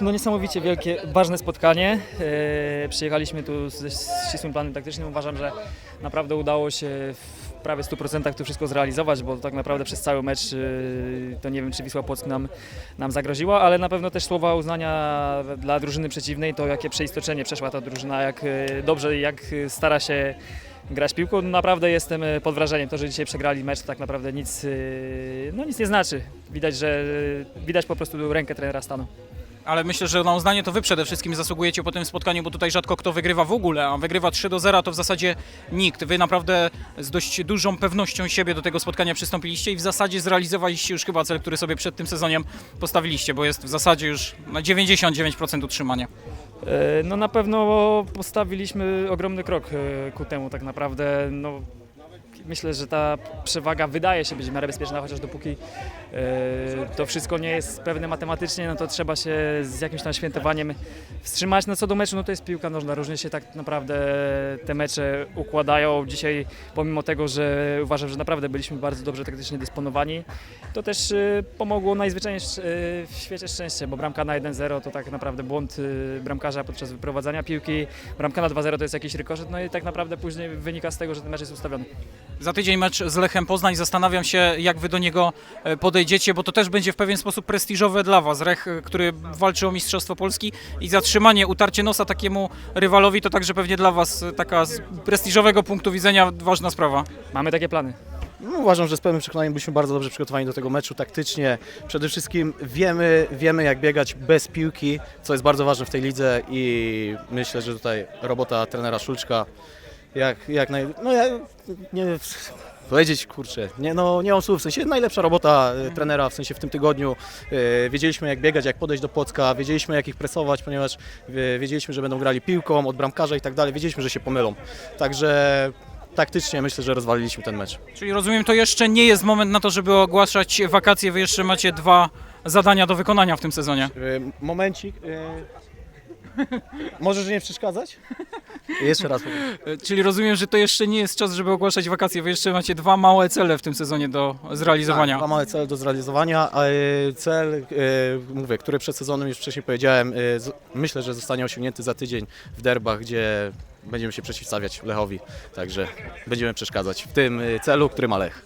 no niesamowicie wielkie, ważne spotkanie. E, przyjechaliśmy tu ze ścisłym planem taktycznym. Uważam, że naprawdę udało się w prawie 100% to wszystko zrealizować, bo tak naprawdę przez cały mecz e, to nie wiem, czy Wisła Płock nam, nam zagroziła, ale na pewno też słowa uznania dla drużyny przeciwnej, to jakie przeistoczenie przeszła ta drużyna, jak e, dobrze jak stara się grać piłką. Naprawdę jestem pod wrażeniem. To, że dzisiaj przegrali mecz, tak naprawdę nic, no, nic nie znaczy. Widać, że widać po prostu rękę trenera stanu. Ale myślę, że na uznanie to wy przede wszystkim zasługujecie po tym spotkaniu, bo tutaj rzadko kto wygrywa w ogóle, a wygrywa 3 do 0 to w zasadzie nikt. Wy naprawdę z dość dużą pewnością siebie do tego spotkania przystąpiliście i w zasadzie zrealizowaliście już chyba cel, który sobie przed tym sezonem postawiliście, bo jest w zasadzie już na 99% utrzymania. E, No na pewno postawiliśmy ogromny krok e, ku temu tak naprawdę. No, myślę, że ta przewaga wydaje się być w miarę bezpieczna, chociaż dopóki e, to wszystko nie jest pewne matematycznie, no to trzeba się z jakimś tam świętowaniem wstrzymać. No co do meczu, no to jest piłka nożna, różnie się tak naprawdę te mecze układają. Dzisiaj pomimo tego, że uważam, że naprawdę byliśmy bardzo dobrze taktycznie dysponowani, to też e, pomogło najzwyczajniej e, w świecie szczęście, bo bramka na 1-0 to tak naprawdę błąd bramkarza podczas wyprowadzania piłki, bramka na 2-0 to jest jakiś rykoszet, no i tak naprawdę później wynika z tego, że ten mecz jest ustawiony. Za tydzień mecz z Lechem Poznań. Zastanawiam się, jak wy do niego e, podejdziecie, bo to też będzie w pewien sposób prestiżowe dla was. Lech, e, który walczy o Mistrzostwo Polski i zatrzymanie, utarcie nosa takiemu rywalowi to także pewnie dla was e, taka z prestiżowego punktu widzenia ważna sprawa. Mamy takie plany. No, uważam, że z pełnym przekonaniem byliśmy bardzo dobrze przygotowani do tego meczu taktycznie. Przede wszystkim wiemy, wiemy jak biegać bez piłki, co jest bardzo ważne w tej lidze i myślę, że tutaj robota trenera Szulczka jak, jak naj... No ja nie powiedzieć, kurczę, nie, no, nie mam słów, w sensie najlepsza robota e, trenera, w sensie w tym tygodniu. E, wiedzieliśmy jak biegać, jak podejść do Płocka, wiedzieliśmy jak ich presować, ponieważ e, wiedzieliśmy, że będą grali piłką od bramkarza i tak dalej, wiedzieliśmy, że się pomylą. Także taktycznie myślę, że rozwaliliśmy ten mecz. Czyli rozumiem, to jeszcze nie jest moment na to, żeby ogłaszać wakacje. Wy jeszcze macie dwa zadania do wykonania w tym sezonie. E, Momencik. e, Możesz nie przeszkadzać? Jeszcze raz. powiem. E, Czyli rozumiem, że to jeszcze nie jest czas, żeby ogłaszać wakacje. Wy jeszcze macie dwa małe cele w tym sezonie do zrealizowania. Tak, dwa małe cele do zrealizowania. a, e, Cel, e, mówię, który przed sezonem już wcześniej powiedziałem, e, z- myślę, że zostanie osiągnięty za tydzień w derbach, gdzie będziemy się przeciwstawiać Lechowi. Także będziemy przeszkadzać w tym e, celu, który ma Lech.